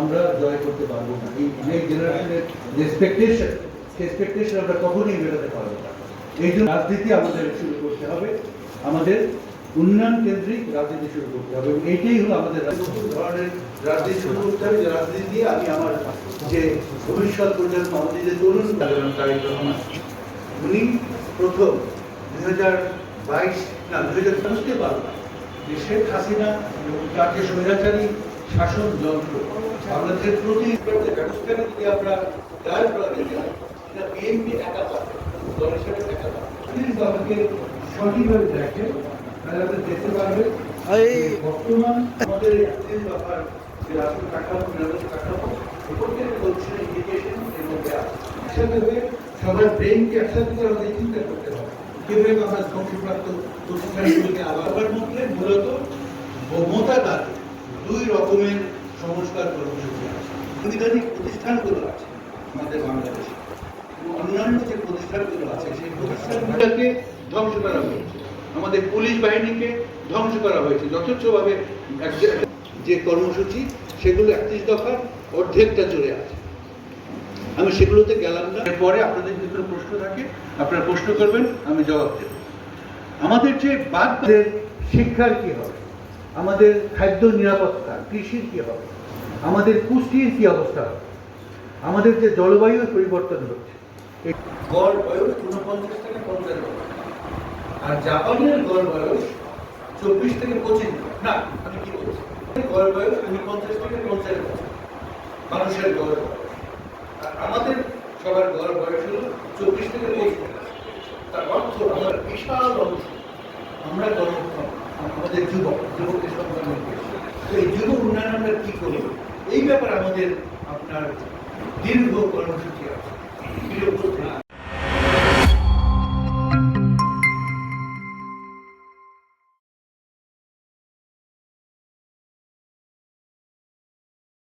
আমরা জয় করতে পারব না। এই নেক্সট জেনারেশনের যে এক্সপেকটেশন সেই এক্সপেকটেশন আমরা কখনোই মেটাতে পারব না। এই জন্য রাজনীতি আমাদের শুরু করতে হবে। আমাদের উন্নয়ন কেন্দ্রিক রাজনীতি শুরু করতে হবে। এবং এইটাই হলো আমাদের ধরনের রাজনীতি শুরু করতে হবে। যে রাজনীতি দিয়ে আমি আমার যে ভবিষ্যৎ প্রজন্ম, আমাদের যে তরুণ তারেক রহমান, উনি প্রথম দুই হাজার বাইশ না, দুই হাজার বুঝতে পারব যে শেখ হাসিনা এবং যে স্বৈরাচারী শাসন যন্ত্র। বাংলাদেশের প্রতি ব্যবস্থাটা যদি আমরা দায়ের করা যেতে হয় এটা বিএনপি একা পাবে দলের সাথে একা পাবে যদি আমাকে সঠিকভাবে দেখে তাহলে আপনি দেখতে পারবেন বর্তমান আমাদের দফার যে রাষ্ট্র কাঠামো নিরাপদ কাঠামো প্রত্যেক বলছে ইন্ডিকেশন এর মধ্যে আছে একসাথে হয়ে সবার ব্রেনকে একসাথে করে আমাদের চিন্তা করতে হবে। কীভাবে আমরা ধ্বংসপ্রাপ্ত প্রতিষ্ঠানগুলিকে আবার মূলত মমতাদার দুই রকমের সংস্কার কর্মসূচি আছে। সাংবিধানিক প্রতিষ্ঠানগুলো আছে আমাদের বাংলাদেশে। অন্যান্য যে প্রতিষ্ঠানগুলো আছে, সেই প্রতিষ্ঠানগুলোকে ধ্বংস করা হয়েছে। আমাদের পুলিশ বাহিনীকে ধ্বংস করা হয়েছে। যথেচ্ছভাবে যে কর্মসূচি, সেগুলো একত্রিশ দফার, অর্ধেকটা চলে আছে। আমি সেগুলোতে গেলাম না। এরপরে আপনাদের যদি কোনো প্রশ্ন থাকে, আপনারা প্রশ্ন করবেন, আমি জবাব দেব। আমাদের যে বাদদের শিক্ষার কি হবে? আমাদের খাদ্য নিরাপত্তা, কৃষির কি হবে? আমাদের পুষ্টির কি অবস্থা হবে? আমাদের যে জলবায়ুর পরিবর্তন হচ্ছে গড় বয়স ঊনপঞ্চাশ থেকে পঞ্চাশ আর জাপানের গড় বয়স চব্বিশ থেকে পঁচিশ না, আমি কি বলছি? গড় বয়স ঊনপঞ্চাশ থেকে পঞ্চাশ মানুষের গড় আর আমাদের সবার গড় বয়স হলো চব্বিশ থেকে পঁচিশ তার অর্থ আমার বিশাল অংশ। আমরা আমাদের যুবক যুবকের সম্পর্কে তো এই যুব উন্নয়ন আমরা কী করব এই ব্যাপারে আমাদের আপনার দীর্ঘ কর্মসূচি আছে।